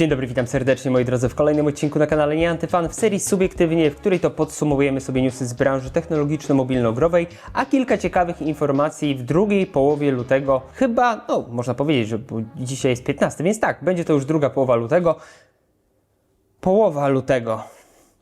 Dzień dobry, witam serdecznie moi drodzy w kolejnym odcinku na kanale Nieantyfan w serii Subiektywnie, w której to podsumowujemy sobie newsy z branży technologiczno-mobilno-growej, a kilka ciekawych informacji w drugiej połowie lutego, chyba, no można powiedzieć, że dzisiaj jest 15, więc tak, będzie to już druga połowa lutego. Połowa lutego.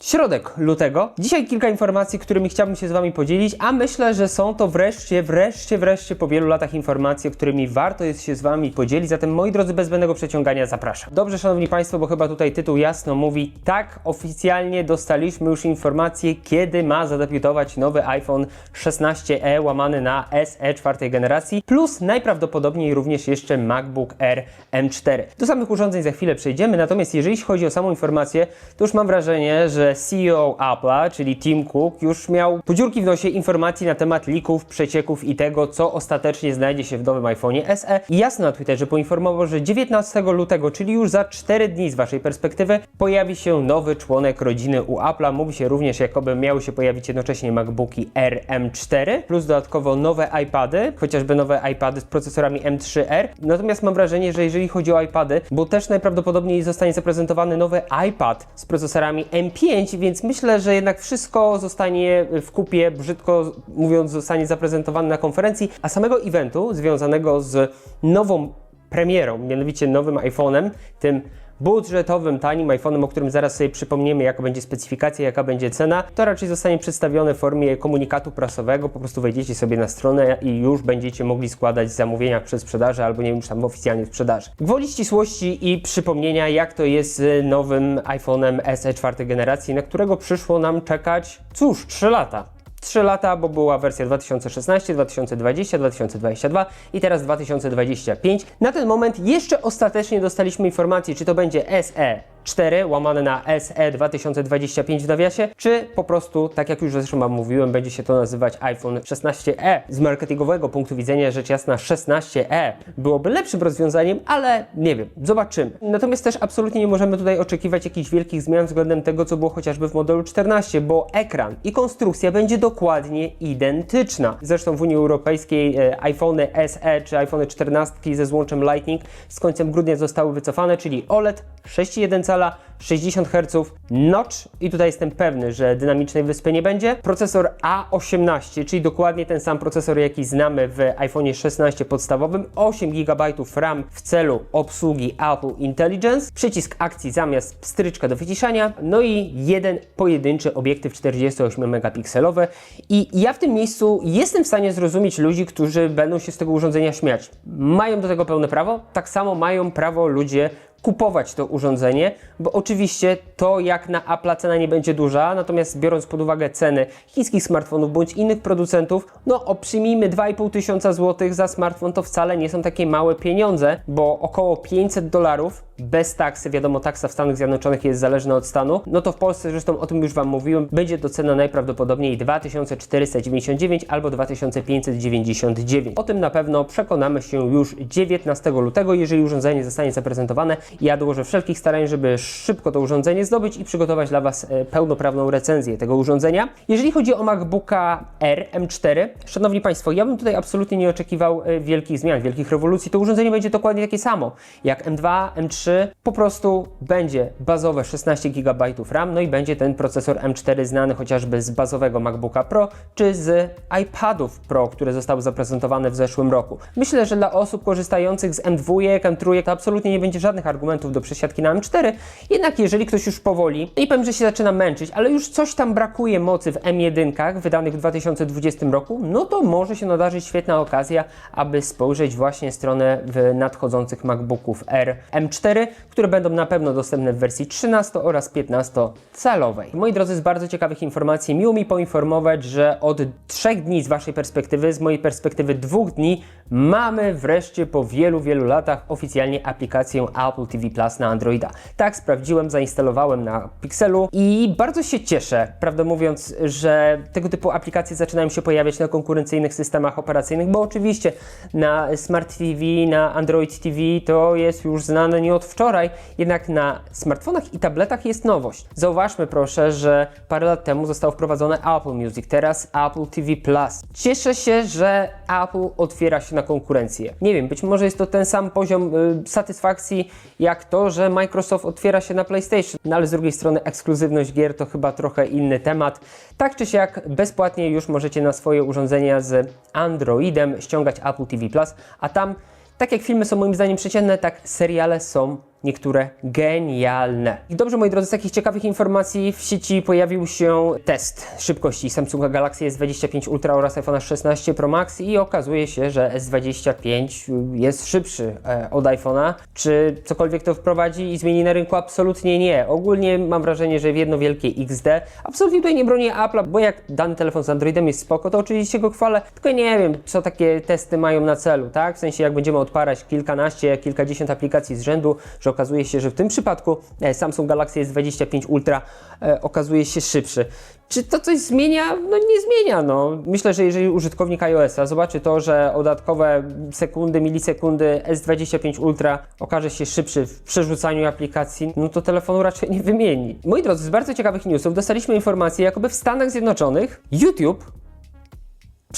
Środek lutego. Dzisiaj kilka informacji, którymi chciałbym się z Wami podzielić, a myślę, że są to wreszcie, wreszcie, wreszcie po wielu latach informacje, którymi warto jest się z Wami podzielić. Zatem, moi drodzy, bez zbędnego przeciągania zapraszam. Dobrze, Szanowni Państwo, bo chyba tutaj tytuł jasno mówi, tak, oficjalnie dostaliśmy już informację, kiedy ma zadebiutować nowy iPhone 16e łamany na SE czwartej generacji, plus najprawdopodobniej również jeszcze MacBook Air M4. Do samych urządzeń za chwilę przejdziemy, natomiast jeżeli chodzi o samą informację, to już mam wrażenie, że CEO Apple'a, czyli Tim Cook, już miał podziurki w nosie informacji na temat lików, przecieków i tego, co ostatecznie znajdzie się w nowym iPhone'ie SE. I jasno na Twitterze poinformował, że 19 lutego, czyli już za 4 dni z Waszej perspektywy, pojawi się nowy członek rodziny u Apple'a. Mówi się również, jakoby miały się pojawić jednocześnie MacBooki Air M4, plus dodatkowo nowe iPady, chociażby nowe iPady z procesorami M3R. Natomiast mam wrażenie, że jeżeli chodzi o iPady, bo też najprawdopodobniej zostanie zaprezentowany nowy iPad z procesorami M5, więc myślę, że jednak wszystko zostanie w kupie, brzydko mówiąc, zostanie zaprezentowane na konferencji, a samego eventu związanego z nową premierą, mianowicie nowym iPhone'em, tym budżetowym, tanim iPhone'em, o którym zaraz sobie przypomniemy, jaka będzie specyfikacja, jaka będzie cena, to raczej zostanie przedstawione w formie komunikatu prasowego. Po prostu wejdziecie sobie na stronę i już będziecie mogli składać zamówienia przez sprzedaży albo nie wiem, czy tam oficjalnie w sprzedaży. Gwoli ścisłości i przypomnienia, jak to jest z nowym iPhone'em SE czwartej generacji, na którego przyszło nam czekać, cóż, 3 lata. 3 lata, bo była wersja 2016, 2020, 2022 i teraz 2025. Na ten moment jeszcze ostatecznie dostaliśmy informacji, czy to będzie SE 4 łamane na SE 2025 w nawiasie, czy po prostu, tak jak już zresztą Wam mówiłem, będzie się to nazywać iPhone 16e. Z marketingowego punktu widzenia rzecz jasna 16e byłoby lepszym rozwiązaniem, ale nie wiem, zobaczymy. Natomiast też absolutnie nie możemy tutaj oczekiwać jakichś wielkich zmian względem tego, co było chociażby w modelu 14, bo ekran i konstrukcja będzie dokładnie identyczna. Zresztą w Unii Europejskiej e, iPhony SE czy iPhony 14 ze złączem Lightning z końcem grudnia zostały wycofane, czyli OLED 6,1 cala, 60 Hz, notch. I tutaj jestem pewny, że dynamicznej wyspy nie będzie. Procesor A18, czyli dokładnie ten sam procesor, jaki znamy w iPhone 16 podstawowym, 8 GB RAM w celu obsługi Apple Intelligence, przycisk akcji zamiast stryczka do wyciszania, no i jeden pojedynczy obiektyw 48 megapikselowy. I ja w tym miejscu jestem w stanie zrozumieć ludzi, którzy będą się z tego urządzenia śmiać. Mają do tego pełne prawo, tak samo mają prawo ludzie kupować to urządzenie, bo oczywiście to jak na Apple cena nie będzie duża, natomiast biorąc pod uwagę ceny chińskich smartfonów bądź innych producentów, no o przyjmijmy 2,5 tysiąca złotych za smartfon to wcale nie są takie małe pieniądze, bo około 500 dolarów bez taksy, wiadomo taksa w Stanach Zjednoczonych jest zależna od stanu, no to w Polsce zresztą o tym już Wam mówiłem, będzie to cena najprawdopodobniej 2499 albo 2599. O tym na pewno przekonamy się już 19 lutego, jeżeli urządzenie zostanie zaprezentowane. Ja dołożę wszelkich starań, żeby szybko to urządzenie zdobyć i przygotować dla Was e, pełnoprawną recenzję tego urządzenia. Jeżeli chodzi o MacBooka R M4, Szanowni Państwo, ja bym tutaj absolutnie nie oczekiwał e, wielkich zmian, wielkich rewolucji. To urządzenie będzie dokładnie takie samo jak M2, M3, po prostu będzie bazowe 16 GB RAM, no i będzie ten procesor M4 znany chociażby z bazowego MacBooka Pro czy z iPadów Pro, które zostały zaprezentowane w zeszłym roku. Myślę, że dla osób korzystających z M2, M3 to absolutnie nie będzie żadnych argumentów do przesiadki na M4. Jednak jeżeli ktoś już powoli, i powiem, że się zaczyna męczyć, ale już coś tam brakuje mocy w M1 wydanych w 2020 roku, no to może się nadarzyć świetna okazja, aby spojrzeć właśnie w stronę w nadchodzących MacBooków R M4, które będą na pewno dostępne w wersji 13 oraz 15 calowej. Moi drodzy, z bardzo ciekawych informacji miło mi poinformować, że od trzech dni z Waszej perspektywy, z mojej perspektywy dwóch dni, mamy wreszcie po wielu, wielu latach oficjalnie aplikację Apple TV Plus na Androida. Tak, sprawdziłem, zainstalowałem na Pixelu i bardzo się cieszę, prawdę mówiąc, że tego typu aplikacje zaczynają się pojawiać na konkurencyjnych systemach operacyjnych, bo oczywiście na Smart TV, na Android TV to jest już znane nie od wczoraj, jednak na smartfonach i tabletach jest nowość. Zauważmy proszę, że parę lat temu zostało wprowadzone Apple Music, teraz Apple TV Plus. Cieszę się, że Apple otwiera się na konkurencję. Nie wiem, być może jest to ten sam poziom y, satysfakcji jak to, że Microsoft otwiera się na PlayStation, no ale z drugiej strony ekskluzywność gier to chyba trochę inny temat. Tak czy siak bezpłatnie już możecie na swoje urządzenia z Androidem ściągać Apple TV Plus, a tam tak jak filmy są moim zdaniem przeciętne, tak seriale są niektóre genialne. I dobrze, moi drodzy, z takich ciekawych informacji w sieci pojawił się test szybkości Samsunga Galaxy S25 Ultra oraz iPhone 16 Pro Max i okazuje się, że S25 jest szybszy e, od iPhone'a. Czy cokolwiek to wprowadzi i zmieni na rynku? Absolutnie nie. Ogólnie mam wrażenie, że w jedno wielkie XD. Absolutnie tutaj nie bronię Apple'a, bo jak dany telefon z Androidem jest spoko, to oczywiście go chwalę, tylko nie wiem, co takie testy mają na celu, tak? W sensie, jak będziemy odparać kilkanaście, kilkadziesiąt aplikacji z rzędu, że okazuje się, że w tym przypadku e, Samsung Galaxy S25 Ultra e, okazuje się szybszy. Czy to coś zmienia? No nie zmienia. No. Myślę, że jeżeli użytkownik iOS-a zobaczy to, że o dodatkowe sekundy, milisekundy S25 Ultra okaże się szybszy w przerzucaniu aplikacji, no to telefonu raczej nie wymieni. Moi drodzy, z bardzo ciekawych newsów dostaliśmy informację, jakoby w Stanach Zjednoczonych YouTube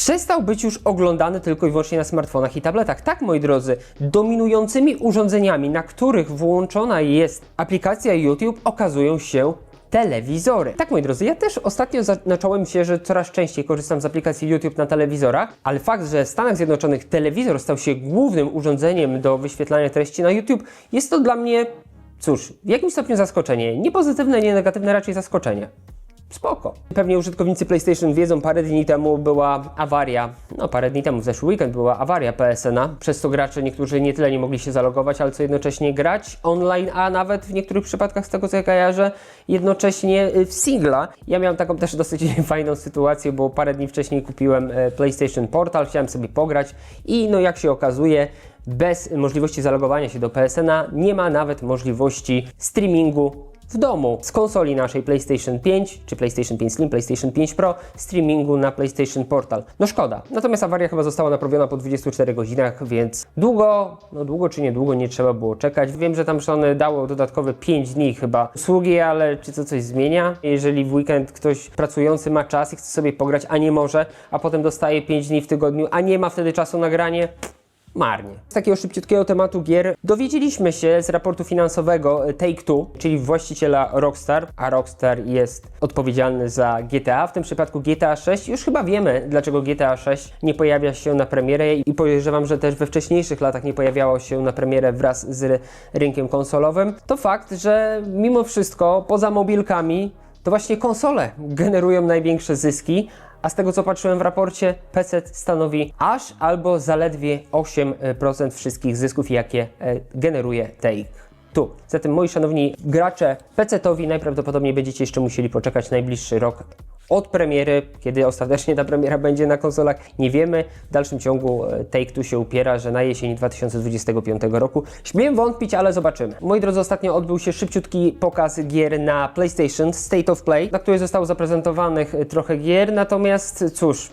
przestał być już oglądany tylko i wyłącznie na smartfonach i tabletach. Tak, moi drodzy, dominującymi urządzeniami, na których włączona jest aplikacja YouTube, okazują się telewizory. Tak, moi drodzy, ja też ostatnio zacząłem się, że coraz częściej korzystam z aplikacji YouTube na telewizorach, ale fakt, że w Stanach Zjednoczonych telewizor stał się głównym urządzeniem do wyświetlania treści na YouTube, jest to dla mnie, cóż, w jakimś stopniu zaskoczenie. Nie pozytywne, nie negatywne, raczej zaskoczenie. Spoko. Pewnie użytkownicy PlayStation wiedzą, parę dni temu była awaria, no parę dni temu, w zeszły weekend była awaria PSN-a, przez to gracze niektórzy nie tyle nie mogli się zalogować, ale co jednocześnie grać online, a nawet w niektórych przypadkach z tego co ja kojarzę, jednocześnie y, w singla. Ja miałem taką też dosyć fajną sytuację, bo parę dni wcześniej kupiłem y, PlayStation Portal, chciałem sobie pograć i no jak się okazuje, bez możliwości zalogowania się do PSN-a nie ma nawet możliwości streamingu w domu z konsoli naszej PlayStation 5 czy PlayStation 5 Slim, PlayStation 5 Pro, streamingu na PlayStation Portal. No szkoda. Natomiast awaria chyba została naprawiona po 24 godzinach, więc długo, no długo czy niedługo nie trzeba było czekać. Wiem, że tam Sony dało dodatkowe 5 dni chyba usługi, ale czy to coś zmienia? Jeżeli w weekend ktoś pracujący ma czas i chce sobie pograć, a nie może, a potem dostaje 5 dni w tygodniu, a nie ma wtedy czasu na granie, marnie. Z takiego szybciutkiego tematu gier dowiedzieliśmy się z raportu finansowego Take-Two, czyli właściciela Rockstar, a Rockstar jest odpowiedzialny za GTA, w tym przypadku GTA 6. Już chyba wiemy, dlaczego GTA 6 nie pojawia się na premierę i podejrzewam, że też we wcześniejszych latach nie pojawiało się na premierę wraz z rynkiem konsolowym. To fakt, że mimo wszystko poza mobilkami to właśnie konsole generują największe zyski, a z tego co patrzyłem w raporcie, PC stanowi aż albo zaledwie 8% wszystkich zysków, jakie e, generuje Take tu. Zatem moi szanowni gracze PC-towi najprawdopodobniej będziecie jeszcze musieli poczekać najbliższy rok od premiery, kiedy ostatecznie ta premiera będzie na konsolach, nie wiemy. W dalszym ciągu e, Take-Two się upiera, że na jesień 2025 roku. Śmiem wątpić, ale zobaczymy. Moi drodzy, ostatnio odbył się szybciutki pokaz gier na PlayStation State of Play, na której zostało zaprezentowanych e, trochę gier, natomiast cóż,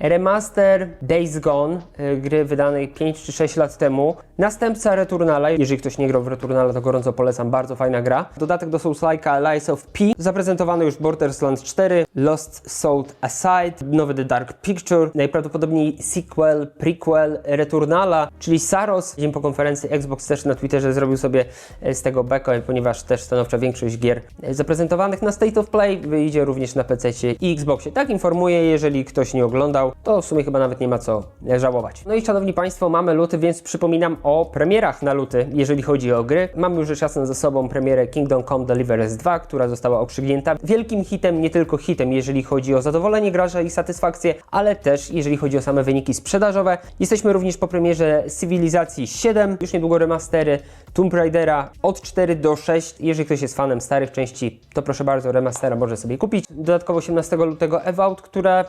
Remaster Days Gone, y, gry wydanej 5 czy 6 lat temu. Następca Returnala, jeżeli ktoś nie grał w Returnala, to gorąco polecam, bardzo fajna gra. Dodatek do Souls-like'a Lies of P. Zaprezentowano już Borderlands 4, Lost Soul Aside, nowy The Dark Picture, najprawdopodobniej sequel, prequel Returnala, czyli Saros. Dzień po konferencji Xbox też na Twitterze zrobił sobie e, z tego beko, ponieważ też stanowcza większość gier e, zaprezentowanych na State of Play wyjdzie również na PC i Xboxie. Tak informuję, jeżeli ktoś nie oglądał, to w sumie chyba nawet nie ma co żałować. No i szanowni Państwo, mamy luty, więc przypominam o premierach na luty, jeżeli chodzi o gry. Mamy już czasem ze sobą premierę Kingdom Come Deliverance 2, która została okrzygnięta wielkim hitem, nie tylko hitem, jeżeli chodzi o zadowolenie gracza i satysfakcję, ale też jeżeli chodzi o same wyniki sprzedażowe. Jesteśmy również po premierze Cywilizacji 7, już niedługo remastery Tomb Raidera od 4 do 6. Jeżeli ktoś jest fanem starych części, to proszę bardzo, remastera może sobie kupić. Dodatkowo 18 lutego Evout, które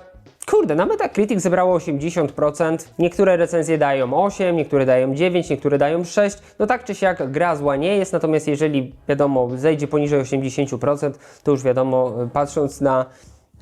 Kurde, na Metacritic zebrało 80%. Niektóre recenzje dają 8, niektóre dają 9, niektóre dają 6. No tak czy siak gra zła nie jest, natomiast jeżeli wiadomo zejdzie poniżej 80%, to już wiadomo, patrząc na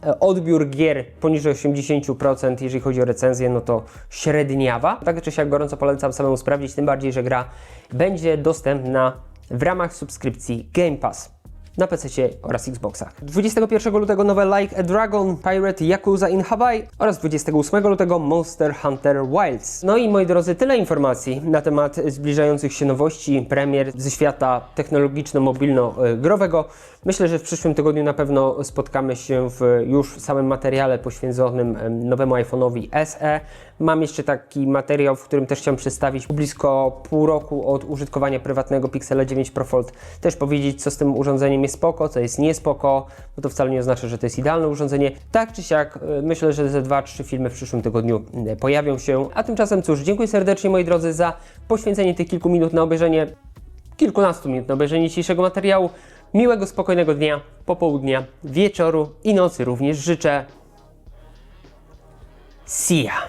E, Odbiór gier poniżej 80%, jeżeli chodzi o recenzję, no to średniawa. Tak czy siak gorąco polecam samemu sprawdzić, tym bardziej, że gra będzie dostępna w ramach subskrypcji Game Pass na PC oraz Xboxach. 21 lutego nowe Like a Dragon, Pirate Yakuza in Hawaii oraz 28 lutego Monster Hunter Wilds. No i moi drodzy, tyle informacji na temat zbliżających się nowości, premier ze świata technologiczno-mobilno-growego. Myślę, że w przyszłym tygodniu na pewno spotkamy się w już samym materiale poświęconym em, nowemu iPhone'owi SE. Mam jeszcze taki materiał, w którym też chciałem przedstawić blisko pół roku od użytkowania prywatnego Pixela 9 Pro Fold. Też powiedzieć, co z tym urządzeniem jest spoko, co jest niespoko, bo to wcale nie oznacza, że to jest idealne urządzenie. Tak czy siak, y, myślę, że ze 2-3 filmy w przyszłym tygodniu y, pojawią się. A tymczasem cóż, dziękuję serdecznie moi drodzy za poświęcenie tych kilku minut na obejrzenie kilkunastu minut na obejrzenie dzisiejszego materiału. Miłego, spokojnego dnia, popołudnia, wieczoru i nocy również życzę. See ya!